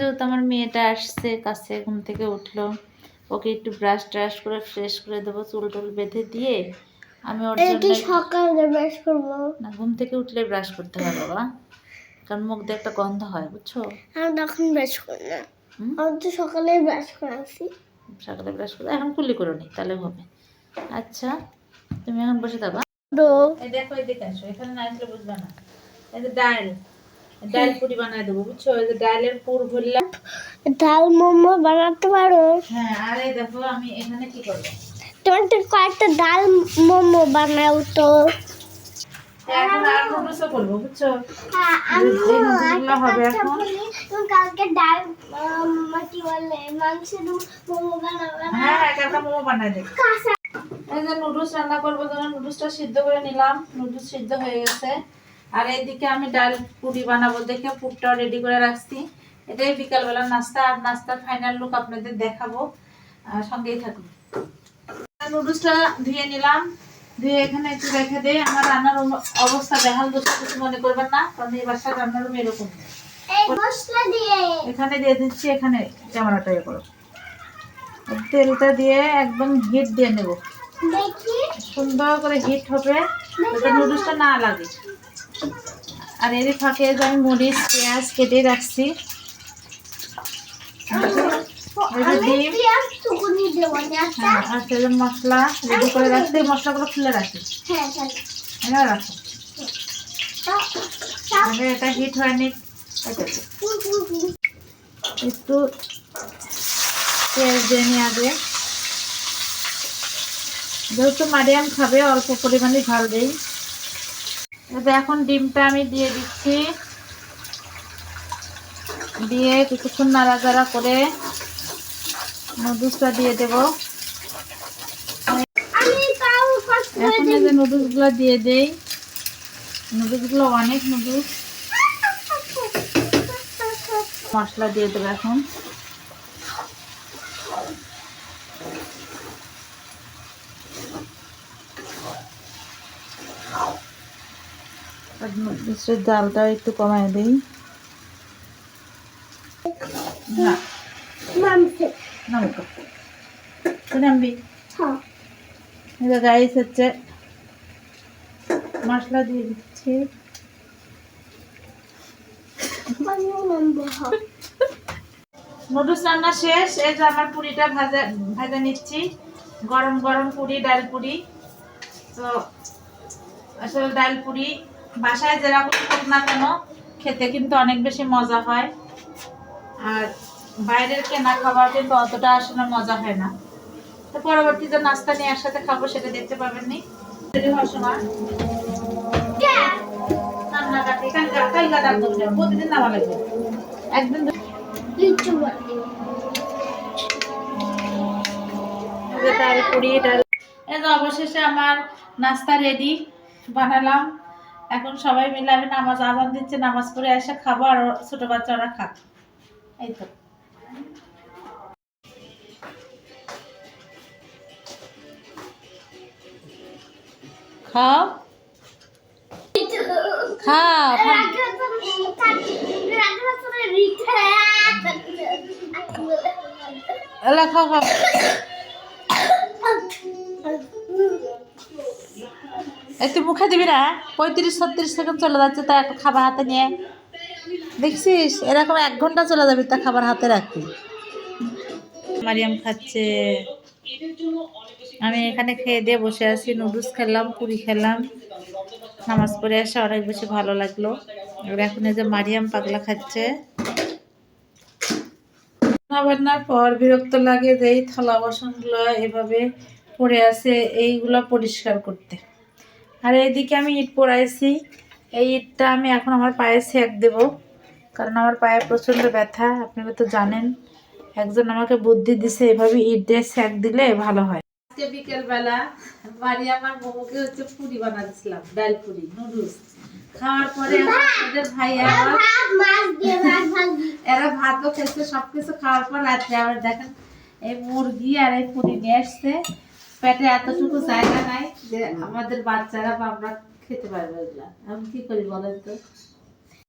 যেহেতু আমার মেয়েটা আসছে কাছে ঘুম থেকে উঠল। ওকে একটু ব্রাশ ট্রাশ করে ফ্রেশ করে দেবো চুল টুল বেঁধে দিয়ে। আমি ওর জন্য সকালে ব্রাশ করব। না ঘুম থেকে উঠলে ব্রাশ করতে হয় বাবা। কারণ মুখ দিয়ে একটা গন্ধ হয় বুঝছ? আমি তখন ব্রাশ করি না। আমি তো সকালে ব্রাশ করে আসি সকালে ব্রাশ করে এখন কুলি করে নি তাহলে হবে। আচ্ছা তুমি এখন বসে থাকো। তো এই দেখো এদিকে আসো এখানে না আসলে বুঝবে না। এই যে ডাল। ডাল পুরি বানায় দেবো বুঝছ? এই যে ডালের পুর ভরলাম ডাল মোমো বানাতে পারো। হ্যাঁ আর দেখো আমি এখানে কি করব? তোমার তো কয়েকটা ডাল মোমো বানাও তো। এখন আর নুডলসও করব বুঝছ? হবে এখন। তুমি কালকে ডাল কি বলে মাংসের মোমো বানাবে হ্যাঁ এক মোমো বানাই দেবো। এই যে নুডলস রান্না করব জন্য নুডলসটা সিদ্ধ করে নিলাম। নুডলস সিদ্ধ হয়ে গেছে। আর এইদিকে আমি ডাল পুরি বানাবো দেখে পুরটাও রেডি করে রাখছি। এটাই বিকালবেলা নাস্তা আর নাস্তার ফাইনাল লুক আপনাদের দেখাবো। সঙ্গেই থাকুন। নুডলসটা ধুয়ে নিলাম। ধুয়ে এখানে একটু রেখে দেই। আমার রান্নার অবস্থা বেহাল দোষা কিছু মনে করবেন না কারণ এই বাসার রান্নার রুম এরকম। এখানে দিয়ে দিচ্ছি এখানে ক্যামেরাটা ইয়ে করো। তেলটা দিয়ে একদম হিট দিয়ে নেব। সুন্দর করে হিট হবে নুডলসটা না লাগে। আর এর ফাঁকে আমি মরিচ পেঁয়াজ কেটে রাখছি। হ্যাঁ আর সেই মশলা রেডি করে রাখছি এই মশলাগুলো খুলে রাখি হ্যাঁ রাখো। এটা হিট হয়নি একটু পেঁয়াজ দিয়ে নিই আগে। যেহেতু মারিয়াম খাবে অল্প পরিমাণে ঝাল দেই। এখন ডিমটা আমি দিয়ে দিচ্ছি। দিয়ে কিছুক্ষণ নাড়াচাড়া করে নুডলসটা দিয়ে দেব। এখন যে নুডলসগুলো দিয়ে দেই। নুডলসগুলো অনেক নুডলস। মশলা দিয়ে দেবো এখন। আর নুডলসের জালটা একটু কমায় দিই। না। নামবি হ্যাঁ। এটা গাইস হচ্ছে। মশলা দিয়ে দিচ্ছি। হ্যাঁ। নুডলস রান্না শেষ। এই যে আমার পুরিটা ভাজা ভাজা নিচ্ছি। গরম গরম পুরি ডাল পুরি। তো আসলে ডাল পুরি বাসায় যেরকম হোক না কেন খেতে কিন্তু অনেক বেশি মজা হয়। আর বাইরের কেনা খাবার কিন্তু অতটা আসলে মজা হয় না। তো পরবর্তীতে নাস্তা নিয়ে একসাথে খাব সেটা দেখতে পাবেন নি। প্রতিদিন নামা লাগবে একদিন যে ডাল পুরি ডাল এই যে অবশেষে আমার নাস্তা রেডি বানালাম। এখন সবাই মিলে আমি নামাজ আজান দিচ্ছে, নামাজ পড়ে এসে খাব আর ছোট বাচ্চা ওরা খাক। এই তো। খাও। খাও খাও। খাও একটু মুখে দিবি না? পঁয়ত্রিশ, ছত্রিশ সেকেন্ড চলে যাচ্ছে তা একটা খাবার হাতে নিয়ে। দেখছিস? এরকম এক ঘণ্টা চলে যাবে তা খাবার হাতে রাখবি মারিয়াম খাচ্ছে। আমি এখানে খেয়ে দিয়ে বসে আছি, নুডলস খেলাম, পুরি খেলাম, নামাজ পড়ে এসে অনেক বেশি ভালো লাগল। এবার এখন এই যে মারিয়াম পাগলা খাচ্ছে। রান্না বান্নার পর বিরক্ত লাগে যে এই থালা বাসনগুলো এভাবে পড়ে আছে, এইগুলো পরিষ্কার করতে। আর এইদিকে আমি ইট পোড়াইছি। এই ইটটা আমি এখন আমার পায়ে সেক দেব কারণ আমার পায়ে প্রচণ্ড ব্যথা আপনারা তো জানেন। একজন আমাকে বুদ্ধি দিছে এভাবে ইট দিয়ে সেক দিলে ভালো হয়। আজকে বিকেলবেলা বাড়ি আমার মোমোকে হচ্ছে পুরি বানাচ্ছিলাম ডাল পুরি নুডলস। খাওয়ার পরে আমাদের ভাই এরা ভাতও খেয়েছে সবকিছু খাওয়ার পর রাত্রে আবার দেখেন এই মুরগি আর এই পুরি নিয়ে আসছে। পেটে এতটুকু জায়গা নাই যে আমাদের বাচ্চারা বা আমরা খেতে পারব এগুলা আমি কি করি বলেন তো?